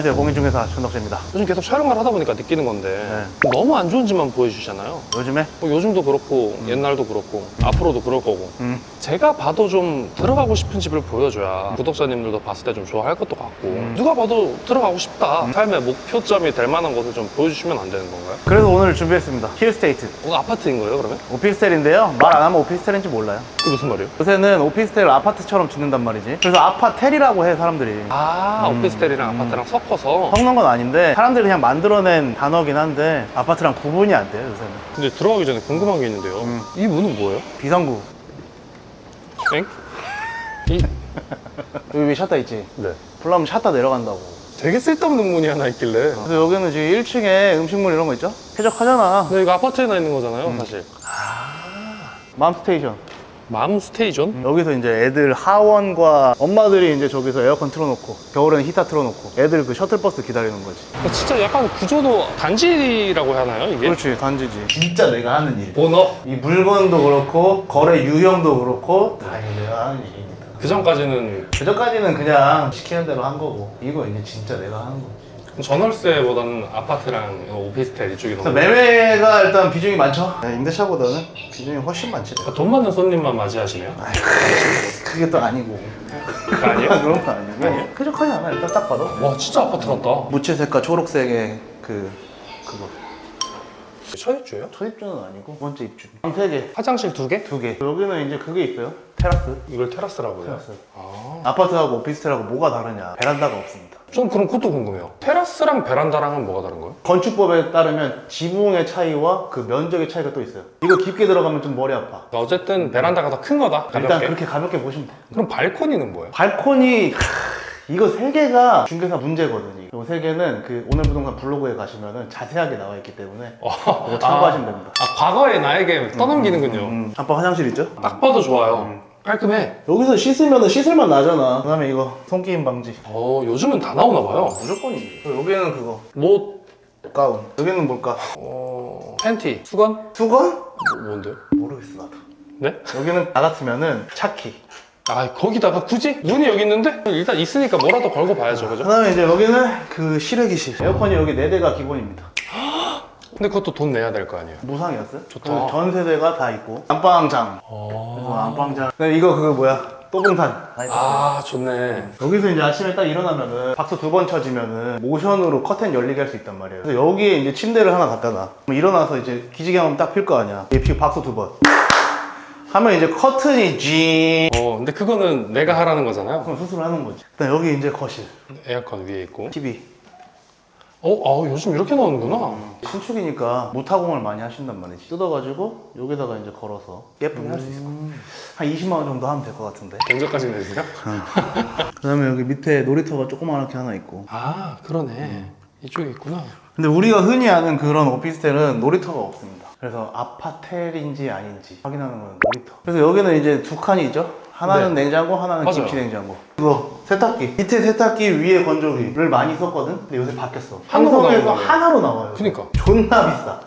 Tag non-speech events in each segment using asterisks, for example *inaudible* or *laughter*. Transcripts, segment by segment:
안녕하세요. 공인중개사 전덕재입니다. 요즘 계속 촬영을 하다 보니까 느끼는 건데 너무 안 좋은 집만 보여주시잖아요. 요즘에? 뭐 요즘도 그렇고 옛날도 그렇고 앞으로도 그럴 거고. 음. 제가 봐도 좀 들어가고 싶은 집을 보여줘야 구독자님들도 봤을 때 좀 좋아할 것도 같고. 음. 누가 봐도 들어가고 싶다. 삶의 목표점이 될 만한 것을 좀 보여주시면 안 되는 건가요? 그래서 오늘 준비했습니다. 힐스테이트. 어, 아파트인 거예요 그러면? 오피스텔인데요. 말 안 하면 오피스텔인지 몰라요. 그게 무슨 말이에요? 요새는 오피스텔을 아파트처럼 짓는단 말이지. 그래서 아파텔이라고 해 사람들이. 아 오피스텔이랑 아파트랑 섞어 서. 섞는 건 아닌데 사람들이 그냥 만들어낸 단어긴 한데 아파트랑 구분이 안 돼요 요새는. 근데 들어가기 전에 궁금한 게 있는데요. 음. 이 문은 뭐예요? 비상구. 엥? 이... *laughs* 여기 위에 샷다 있지? 네. 불나면 샷다 내려간다고. 되게 쓸데없는 문이 하나 있길래. 그래서 여기는 지금 1층에 음식물 이런 거 있죠? 쾌적하잖아. 근데 이거 아파트에나 있는 거잖아요 음. 사실. 맘스테이션 맘 스테이션? 여기서 이제 애들 하원과 엄마들이 이제 저기서 에어컨 틀어놓고 겨울에는 히터 틀어놓고 애들 그 셔틀버스 기다리는 거지 그러니까 진짜 약간 구조도 단지라고 해야 하나요 이게? 그렇지 단지지 진짜 내가 하는 일. 본업 이 물건도 그렇고 거래 유형도 그렇고 다 이거 내가 하는 일이니까 그 전까지는 그전까지는 그냥 시키는 대로 한 거고 이거 이제 진짜 내가 하는 거지 전월세보다는 아파트랑 오피스텔 이쪽이 그래서 너무 매매가 일단 비중이 많죠 네, 임대차보다는 비중이 훨씬 많지 그러니까 돈 많은 손님만 맞이하시네요 그게 또 아니고 그거 아니에요? *laughs* 그런 거 아니고 쾌적하지 않아 일단 딱 봐도 와 진짜 아파트 같다 무채색과 초록색의 그 그거? 첫 입주는 아니고 두 번째 입주 세개 화장실 두 개? 두 개. 여기는 이제 그게 있어요. 테라스. 이걸 테라스라고 해요? 테라스. 아. 아파트하고 오피스텔하고 뭐가 다르냐? 베란다가 없습니다. 전 그럼 그것도 궁금해요 테라스랑 베란다랑은 뭐가 다른 거예요? 건축법에 따르면 지붕의 차이와 그 면적의 차이가 또 있어요. 이거 깊게 들어가면 좀 머리 아파. 어쨌든 베란다가 더 큰 거다 가볍게 일단 그렇게 가볍게 보시면 돼요. 그럼 발코니는 뭐예요? 발코니 하, 이거 세 개가 중개사 문제거든요. 이세 개는 그 오늘 부동산 블로그에 가시면은 자세하게 나와 있기 때문에 이거 참고하시면 됩니다. 아 과거에 나에게 떠넘기는군요 음, 아빠 화장실 있죠? 딱 봐도 좋아요 깔끔해 여기서 씻으면 씻을만 나잖아. 그 다음에 이거 손기임 방지. 어 요즘은 다 나오나 봐요 무조건이지. 여기는 그거 뭐 가운. 여기는 뭘까? 어... 팬티 수건? 수건? 뭐, 뭔데요? 모르겠어 나도. 네? 여기는 나 같으면은 차키. 아 거기다가 굳이? 문이 여기 있는데? 일단 있으니까 뭐라도 걸고 봐야죠 그죠? 그다음에 이제 여기는 그 실외기실. 에어컨이 여기 네 대가 기본입니다. 근데 그것도 돈 내야 될 거 아니에요 무상이었어요? 좋다. 그래서 전 세대가 다 있고 안방장. 그래서 안방장. 그다음에 이거 그거 뭐야? 또봉산. 아 좋네 여기서 이제 아침에 딱 일어나면은 박수 두 번 쳐지면은 모션으로 커튼 열리게 할 수 있단 말이에요. 그래서 여기에 이제 침대를 하나 갖다 놔. 그럼 일어나서 이제 기지개 한번 딱 필 거 아니야. 이 피- 박수 두 번. 하면 이제 커튼이 쥐. 어 근데 그거는 내가 하라는 거잖아요 그럼 수술을 하는 거지. 그다음 여기 이제 거실. 에어컨 위에 있고 TV. 어? 아 요즘 이렇게 나오는구나 신축이니까 무타공을 많이 하신단 말이지. 뜯어가지고 여기다가 이제 걸어서 예쁘게 할 수 있을 것 같아. 한 20만 원 정도 하면 될 것 같은데. 공저까지 내세요? 그다음에 여기 밑에 놀이터가 조그맣게 하나 있고. 아 그러네 이쪽에 있구나 근데 우리가 흔히 아는 그런 오피스텔은 놀이터가 없습니다. 그래서 아파텔인지 아닌지 확인하는 건 놀이터. 그래서 여기는 이제 두 칸이 있죠. 하나는 냉장고, 하나는 맞아요. 김치 냉장고. 이거 세탁기. 밑에 세탁기, 위에 건조기를 많이 썼거든. 근데 요새 바뀌었어. 삼성에서 나오는. 하나로 나와요. 그니까 존나 비싸.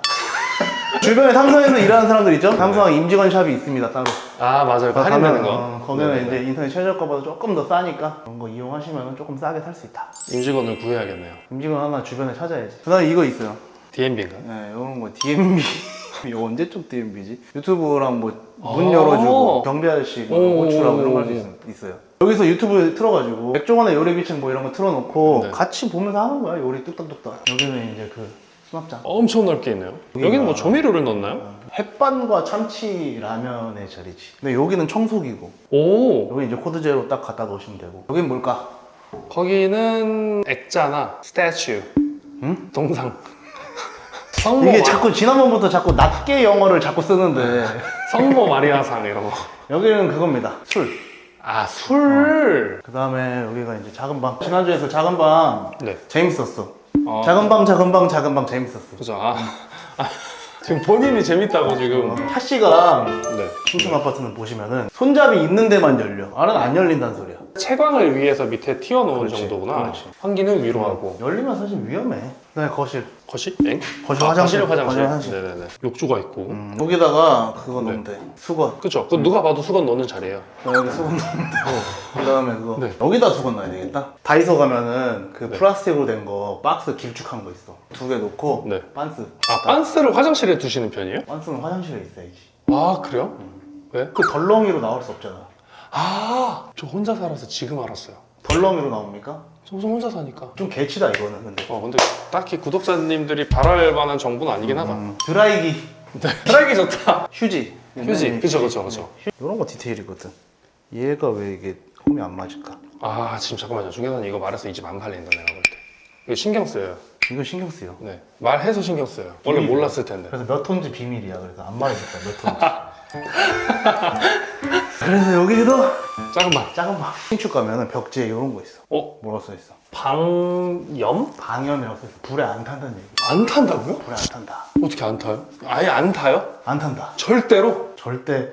*laughs* 주변에 삼성에서 일하는 사람들 있죠? 삼성 임직원 샵이 있습니다 따로. 아 맞아요 그 할인되는 거 어, 거기는 네네네. 이제 인터넷 최저 거보다 조금 더 싸니까 그런 거 이용하시면 조금 싸게 살 수 있다. 임직원을 구해야겠네요 임직원 하나 주변에 찾아야지. 그다음에 이거 있어요. DMB인가? 네, 이런 거 DMB. 이거 언제적 DMB지? 유튜브랑 뭐문 아. 열어주고 경비 아저씨 뭐 오. 호출하고 이런 거 할 수 있어요. 여기서 유튜브 틀어가지고 맥종원의 요리 비책 뭐 이런 거 틀어놓고 네. 같이 보면서 하는 거야 요리 뚝딱뚝딱. 여기는 이제 그 수납장. 엄청 넓게 있네요 여기는 뭐 조미료를 넣나요? 햇반과 참치 라면의 자리지. 근데 여기는 청소기고 오 여기 이제 코드 제로 딱 갖다 놓으시면 되고. 여긴 뭘까? 거기는 액자나 스태츄 응? 동상 성모, 이게 마, 자꾸 지난번부터 자꾸 낮게 영어를 자꾸 쓰는데 성모 마리아상 이런 여기는 그겁니다. 술. 거아술 그 다음에 여기가 이제 작은 방. 지난주에서 작은 방 네 재밌었어. 어, 작은 방, 작은 방, 작은 방 재밌었어. 그죠 아, 아, 지금 본인이 재밌다고 지금 타 씨가 네 층층 아파트는 보시면은 손잡이 있는 데만 열려. 알은 안 열린다는 소리야. 채광을 위해서 밑에 튀어놓은 그렇지, 정도구나. 그렇지. 환기는 위로 하고. 열리면 사실 위험해. 그다음에 거실. 거실? 엥? 거실 아, 화장실. 거실 화장실. 거실 화장실. 네네네. 욕조가 있고. 음, 여기다가 그거 네. 넣으면 돼. 수건. 그쵸. 그 누가 봐도 수건 넣는 자리예요. 여기 수건 넣으면 되고. *laughs* 그 다음에 그거. 네. 여기다 수건 넣어야 되겠다. 다이소 가면은 그 네. 플라스틱으로 된 거 박스 길쭉한 거 있어. 두 개 놓고 네. 반스. 아, 빤스를 화장실에 두시는 편이에요? 반스는 화장실에 있어야지. 아, 그래요? 왜? 그 덜렁이로 나올 수 없잖아. 아, 저 혼자 살아서 지금 알았어요. 덜렁이로 나옵니까? 저 혼자 사니까. 좀 개치다 이거는 근데. 어, 근데 딱히 구독자님들이 바랄 만한 정보는 아니긴 하다. 음, 드라이기, 네. *laughs* 드라이기 좋다. 휴지. 휴지. 그쵸, 그쵸, 그쵸. 이런 거 디테일이거든. 얘가 왜 이게 홈이 안 맞을까? 아, 지금 잠깐만요. 중계사님 이거 말해서 이 집 안 팔린다, 내가 볼 때. 이거 신경 써요. 이거 신경 쓰여. 네. 말해서 신경 써요. 원래 비밀이야. 몰랐을 텐데. 그래서 몇 톤지 비밀이야. 그래서 안 말해줬다. 몇 톤지. *laughs* 그래서 여기도 작은 방. 작은 방. 신축 가면은 벽지에 이런 거 있어. 어? 뭐라 써 있어? 방염? 방염이라고 써 있어. 불에 안 탄다는 얘기. 안 탄다고요? 불에 안 탄다. 어떻게 안 타요? 아예 안 타요? 안 탄다. 절대로? 절대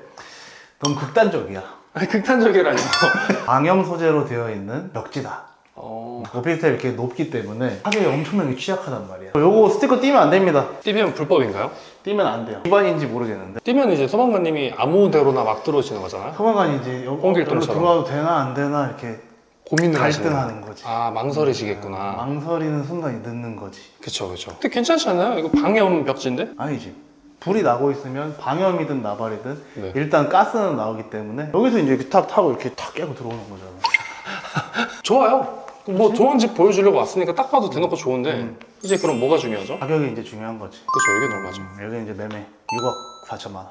너무 극단적이야. 아니, 극단적이라니. *laughs* 방염 소재로 되어 있는 벽지다. 어. 오피스텔 이렇게 높기 때문에 파괴에 엄청나게 취약하단 말이야. 요거 스티커 띄면 안 됩니다. 띄면 불법인가요? 띄면 안 돼요. 위반인지 모르겠는데. 띄면 이제 소방관님이 아무 데로나 막 들어오시는 거잖아요. 소방관이 이제 여- 홍길동처럼. 여기로 들어와도 되나 안 되나 이렇게 고민을 하시는 거예요. 갈등하는 거지. 아, 망설이시겠구나. 망설이는 순간이 늦는 거지. 그쵸, 그쵸. 근데 괜찮지 않아요? 이거 방염 벽지인데? 아니지. 불이 나고 있으면 방염이든 나발이든 네. 일단 가스는 나오기 때문에 여기서 이제 이렇게 탁 타고 이렇게 탁 깨고 들어오는 거잖아. *laughs* 좋아요. 뭐 좋은 집 보여주려고 왔으니까 딱 봐도 대놓고 좋은데 음. 이제 그럼 뭐가 중요하죠? 가격이 이제 중요한 거지. 그쵸, 이게 얼마죠? 음, 여기 이제 매매 6억 4천만 원.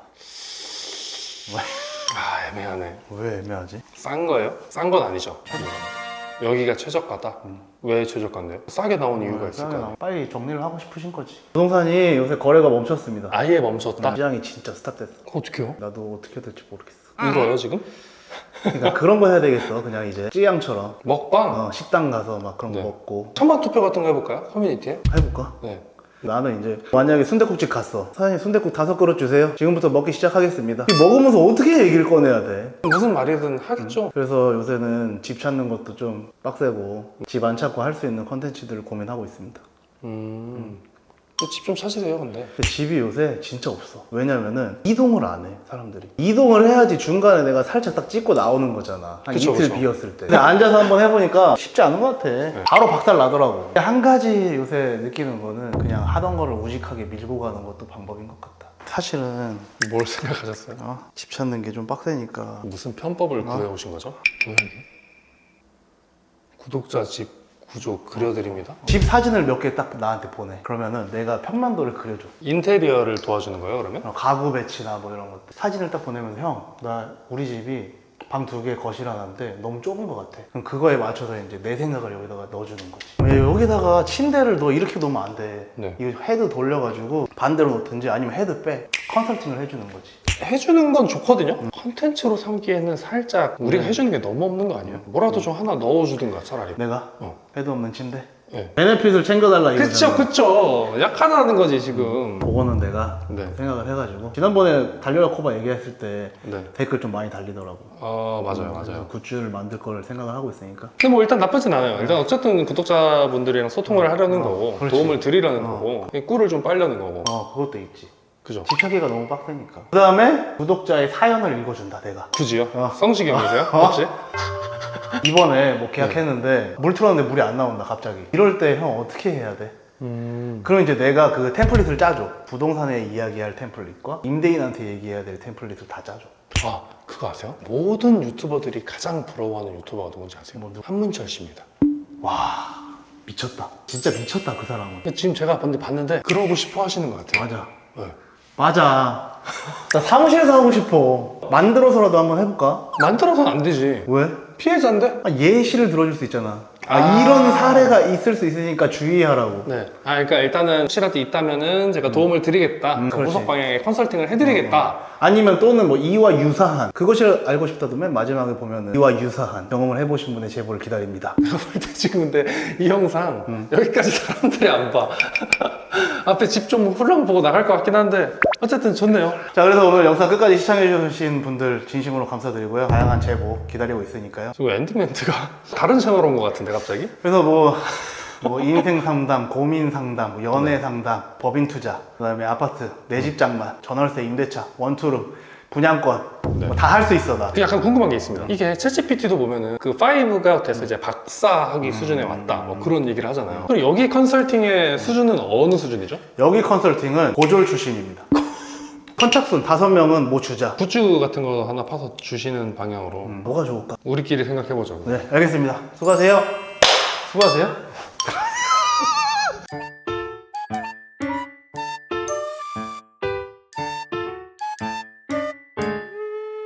아, 애매하네. 왜 애매하지? 싼 거예요? 싼 건 아니죠. 여기가 최저가다? 왜 최저가인데요? 싸게 나온 이유가 음, 있을까요? 빨리 정리를 하고 싶으신 거지. 부동산이 요새 거래가 멈췄습니다. 아예 멈췄다? 시장이 진짜 스탑됐어. 그거 어떻게요? 나도 어떻게 될지 모르겠어. 이거요 지금? 그러니까 그런 거 해야 되겠어. 그냥 이제 찌양처럼 먹방? 어, 식당 가서 막 그런 거 네. 먹고 찬반 투표 같은 거 해볼까요? 커뮤니티에? 해볼까? 네. 나는 이제 만약에 순대국집 갔어. 사장님 순대국 다섯 그릇 주세요. 지금부터 먹기 시작하겠습니다. 이 먹으면서 어떻게 얘기를 꺼내야 돼? 무슨 말이든 하겠죠. 그래서 요새는 집 찾는 것도 좀 빡세고 집 안 찾고 할 수 있는 컨텐츠들을 고민하고 있습니다. 음. 집좀 찾으세요, 근데. 근데 집이 요새 진짜 없어. 왜냐면은 이동을 안 해, 사람들이. 이동을 해야지 중간에 내가 살짝 딱 찍고 나오는 거잖아. 한 그쵸, 이틀 그쵸. 비었을 때. 근데 앉아서 한번 해보니까 쉽지 않은 것 같아. 바로 박살 나더라고. 한 가지 요새 느끼는 거는 그냥 하던 거를 우직하게 밀고 가는 것도 방법인 것 같다. 사실은 뭘 생각하셨어요? 어, 집 찾는 게 좀 빡세니까 무슨 편법을 구해오신 거죠? 구독자 집 구조 그려드립니다. 집 사진을 몇 개 딱 나한테 보내. 그러면은 내가 평면도를 그려줘. 인테리어를 도와주는 거예요, 그러면? 어, 가구 배치나 뭐 이런 것들 사진을 딱 보내면 형 나 우리 집이 방 두 개 거실 하나인데 너무 좁은 것 같아 그럼 그거에 맞춰서 이제 내 생각을 여기다가 넣어주는 거지 왜 여기다가 침대를 너 이렇게 놓으면 안 돼 네. 이거 헤드 돌려가지고 반대로 놓든지 아니면 헤드 빼 컨설팅을 해주는 거지 해주는 건 좋거든요. 컨텐츠로 삼기에는 살짝 우리가 해주는 게 너무 없는 거 아니에요? 뭐라도 좀 하나 넣어주든가 차라리. 내가 어. 헤드 없는 침대 네. 베네핏을 챙겨달라 이거잖아 그쵸, 그쵸. 약하다는 거지 지금. 그거는 내가 네. 생각을 해가지고 지난번에 달려라 코바 얘기했을 때 네. 댓글 좀 많이 달리더라고 아 맞아요, 그래서 맞아요. 굿즈를 만들 거를 생각을 하고 있으니까 근데 뭐 일단 나쁘진 않아요. 일단 어쨌든 구독자분들이랑 소통을 하려는 어, 거고 그렇지. 도움을 드리려는 어. 거고 이 꿀을 좀 빨려는 거고. 어 그것도 있지 그죠? 집착기가 너무 빡세니까. 그 다음에 구독자의 사연을 읽어준다, 내가. 굳이요? 어. 성시경이세요? *laughs* 어. 혹시? 이번에 뭐 계약했는데 물 틀었는데 물이 안 나온다, 갑자기. 이럴 때 형 어떻게 해야 돼? 음. 그럼 이제 내가 그 템플릿을 짜줘. 부동산에 이야기할 템플릿과 임대인한테 얘기해야 될 템플릿을 다 짜줘. 아 그거 아세요? 모든 유튜버들이 가장 부러워하는 유튜버가 누군지 아세요? 뭐 누구? 한문철 씨입니다. 와, 미쳤다. 진짜 미쳤다, 그 사람은. 근데 지금 제가 봤는데, 봤는데 그러고 싶어 하시는 것 같아요. 맞아. 네. 맞아. 나 사무실에서 하고 싶어. 만들어서라도 한번 해볼까? 만들어서는 안 되지. 왜? 피해자인데? 아, 예시를 들어줄 수 있잖아. 아, 아. 이런 사례가 있을 수 있으니까 주의하라고. 네. 아, 그러니까 일단은 혹시라도 있다면은 제가 도움을 드리겠다. 음, 그. 후속 방향에 컨설팅을 해드리겠다. 아니면 또는 뭐 이와 유사한 그것이 알고 싶다도 맨 마지막에 보면은 이와 유사한 경험을 해보신 분의 제보를 기다립니다. *laughs* 내가 볼 때 지금 근데 이 영상 음. 여기까지 사람들이 안 봐. *laughs* 앞에 집 좀 훌렁 보고 나갈 것 같긴 한데 어쨌든 좋네요. 자 그래서 오늘 영상 끝까지 시청해주신 분들 진심으로 감사드리고요 다양한 제보 기다리고 있으니까요 지금 엔딩 멘트가 *laughs* 다른 채널 온 것 같은데 갑자기? 그래서 뭐, 뭐 인생 상담, 고민 상담, 뭐 연애 상담, 법인 투자, 그다음에 아파트, 내 집 장만, 전월세, 임대차, 원투룸, 분양권 네. 뭐다 할 수 있어 나. 그 약간 궁금한 게 있습니다. 이게 챗GPT도 보면은 그 5가 돼서 이제 박사학위 수준에 왔다. 뭐 그런 얘기를 하잖아요. 그럼 여기 컨설팅의 수준은 어느 수준이죠? 여기 컨설팅은 고졸 출신입니다. 선착순 다섯 명은 뭐 주자. 굿즈 같은 거 하나 파서 주시는 방향으로 뭐가 좋을까? 우리끼리 생각해보죠. 네, 알겠습니다. 수고하세요. 수고하세요.